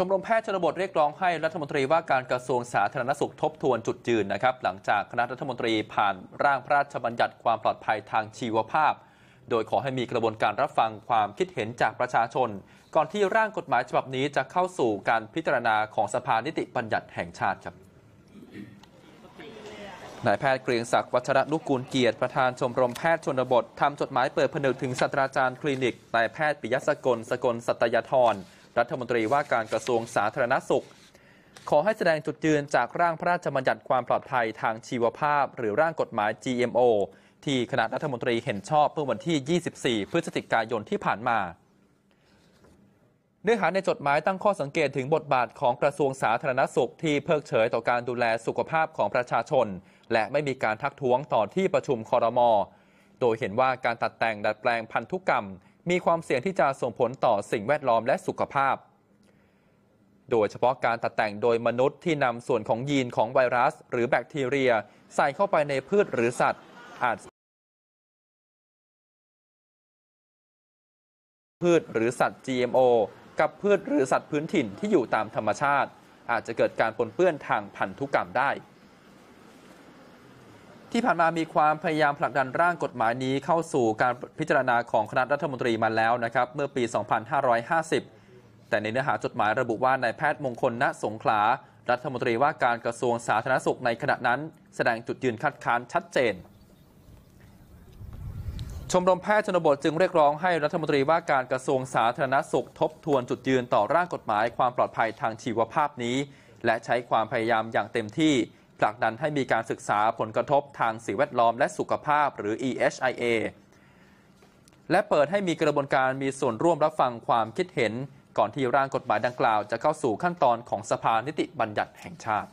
ชมรมแพทย์ชนบทเรียกร้องให้รัฐมนตรีว่าการกระทรวงสาธารณสุขทบทวนจุดยืนนะครับ หลังจากคณะรัฐมนตรีผ่านร่างพระราชบัญญัติความปลอดภัยทางชีวภาพ โดยขอให้มีกระบวนการรับฟังความคิดเห็นจากประชาชน ก่อนที่ร่างกฎหมายฉบับนี้จะเข้าสู่การพิจารณาของสภานิติบัญญัติแห่งชาติครับนายแพทย์เกรียงศักดิ์วัชรนุกูลเกียรติประธานชมรมแพทย์ชนบททำจดหมายเปิดผนึกถึงศาสตราจารย์คลินิกนายแพทย์ปิยสกลสกลสัตยธร รัฐมนตรีว่าการกระทรวงสาธารณสุข ขอให้แสดงจุดยืนจากร่างพระราชบัญญัติความปลอดภัยทางชีวภาพ หรือร่างกฎหมาย GMO ที่คณะรัฐมนตรีเห็นชอบเมื่อวันที่ 24 พฤศจิกายนที่ผ่านมาเนื้อหาในจดหมายตั้งข้อสังเกตถึงบทบาทของกระทรวงสาธารณสุขที่เพิกเฉยต่อการดูแลสุขภาพของประชาชน และไม่มีการทักท้วงต่อที่ประชุมคอรมอโดยเห็นว่าการตัดแต่งดัดแปลงพันธุกรรม มีความเสี่ยงที่จะส่งผลต่อสิ่งแวดล้อมและสุขภาพ โดยเฉพาะการตัดแต่งโดยมนุษย์ที่นำส่วนของยีนของไวรัส หรือแบคทีเรีย ใส่เข้าไปในพืชหรือสัตว์ อาจพืชหรือสัตว์ GMO กับพืชหรือสัตว์พื้นถิ่นที่อยู่ตามธรรมชาติ อาจจะเกิดการปนเปื้อนทางพันธุกรรมได้ ที่ผ่านมามีความพยายามผลักดันร่างกฎหมายนี้เข้าสู่การพิจารณาของคณะรัฐมนตรีมาแล้วนะครับ เมื่อปี 2550 แต่ในเนื้อหาจดหมายระบุว่านายแพทย์มงคลณสงขลา รัฐมนตรีว่าการกระทรวงสาธารณสุขในขณะนั้น แสดงจุดยืนคัดค้านชัดเจน ชมรมแพทย์ชนบทจึงเรียกร้องให้รัฐมนตรีว่าการกระทรวงสาธารณสุขทบทวนจุดยืนต่อร่างกฎหมายความปลอดภัยทางชีวภาพนี้ และใช้ความพยายามอย่างเต็มที่ ผลักดันให้มีการศึกษาผลกระทบทางสิ่งแวดล้อมและสุขภาพหรือ EHIA และเปิดให้มีกระบวนการมีส่วนร่วมรับฟังความคิดเห็น ก่อนที่ร่างกฎหมายดังกล่าว จะเข้าสู่ขั้นตอนของสภานิติบัญญัติแห่งชาติ